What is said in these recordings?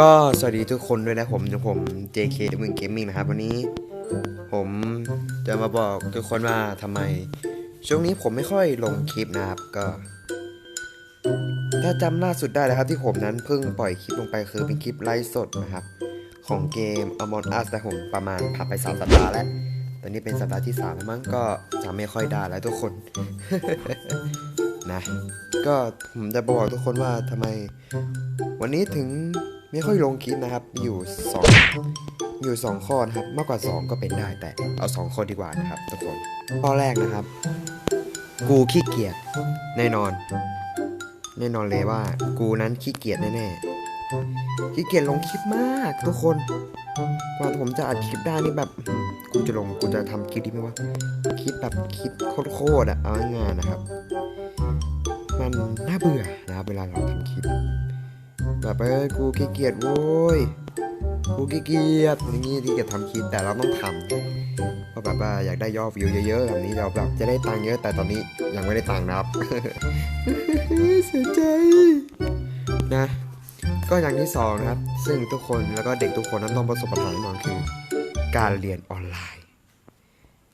ก็สวัสดีทุกคนด้วยนะผมผม JK มึงเกมมิ่งนะครับ วันนี้ผมจะมาบอกทุกคนว่าทำไม ช่วงนี้ผมไม่ค่อยลงคลิปนะครับก็ ถ้าจำล่าสุดได้นะครับที่ผมนั้นเพิ่งปล่อยคลิปลงไปคือเป็นคลิปไลฟ์สดนะครับ ของเกม Among Us แต่ผมประมาณผ่านไปสามสัปดาห์แล้ว ตอนนี้เป็นสัปดาห์ที่สามแล้วมั้งก็จำไม่ค่อยได้แล้วทุกคน นะ ก็ผมจะบอกทุกคนว่าทำไม วันนี้ถึง ไม่ค่อยลงคลิปนะครับ อยู่สองอยู่สองข้อนะครับ มากกว่า 2 ก็เป็นได้แต่เอา 2 ข้อดีกว่านะครับทุกคนข้อแรกนะครับ กูขี้เกียจแน่นอน แน่นอนเลยว่า กูนั้นขี้เกียจแน่ๆขี้เกียจลงคลิปมากทุกคนกว่าผมจะอัดคลิปได้นี่แบบกูจะลงกูจะทำคลิปดีไหมวะคลิปแบบคลิปโคตรๆอะเอาง่ายๆนะครับ มันน่าเบื่อนะครับเวลาเราทำคลิป แบบเออกูขี้เกียจโว้ยกูขี้เกียจอย่างงี้ที่เกียจทำคลิปแต่เราต้องทำเพราะแบบว่าอยากได้ยอดวิวเยอะๆแบบนี้เราแบบจะได้ตังค์เยอะแต่ตอนนี้ยังไม่ได้ตังค์นะครับเสียใจนะก็อย่างที่สองนะครับ ซึ่งทุกคนแล้วก็เด็กทุกคนนั้นต้องประสบปัญหาแน่นอนคือการเรียนออนไลน์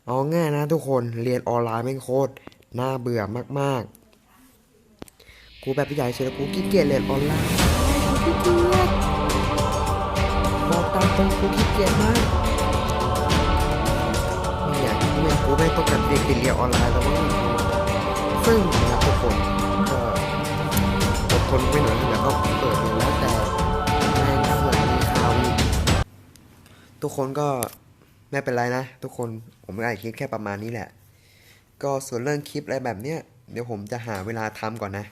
เอาง่ายนะทุกคนเรียนออนไลน์ไม่โคตรน่าเบื่อมากๆ กูแบบพี่ใหญ่เชียวกูขี้เกียจเรียนออนไลน์ กตามตรงกูขี้เกียจมากไม่อยากไม่กูไม่ต้องการเด็กเรียนออนไลน์แล้วมั้งซึ่งนะครับทุกคนก็อดทนไปหน่อยนะเดี๋ยวก็เปิดดูแล้วแต่แม่งเสือกมีข่าวอีกทุกคนก็ไม่เป็นไรนะ ทุกคนผมไม่ได้คลิปแค่ประมาณนี้แหละ ก็ส่วนเรื่องคลิปอะไรแบบเนี้ยเดี๋ยวผมจะหาเวลาทำก่อนนะ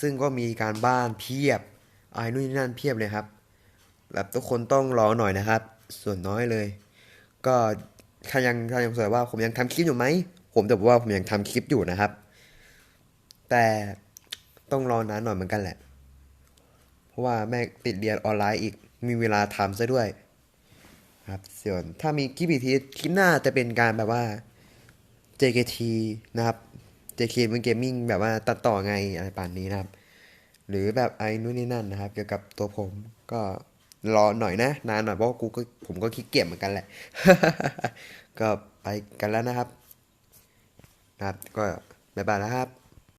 ซึ่งก็มีการบ้านเพียบไอ้นู่นนี่นั่นเพียบเลยครับ แบบทุกคนต้องรอหน่อยนะครับ ส่วนน้อยเลย ก็ถ้ายังถ้ายังสงสัยว่าผมยังทำคลิปอยู่ไหมผมจะบอกว่าผมยังทำคลิปอยู่นะครับ แต่ต้องรอนานหน่อยเหมือนกันแหละ เพราะว่าแม่ติดเรียนออนไลน์อีกมีเวลาทำซะด้วย ครับส่วนถ้ามีคลิปอีกทีคลิปหน้าจะเป็นการแบบว่า JKT นะครับ JK เป็นเกมมิ่งแบบว่าตัดต่อไงอะไรป่านนี้นะครับ หรือแบบไอ้นู่นนี่นั่นนะครับ เกี่ยวกับตัวผมก็ รอหน่อยนะ นานหน่อยเพราะกูก็ผมก็ขี้เกียจเหมือนกันแหละ ก็ไปกันแล้วนะครับนะครับ ก็บ๊ายบายนะครับ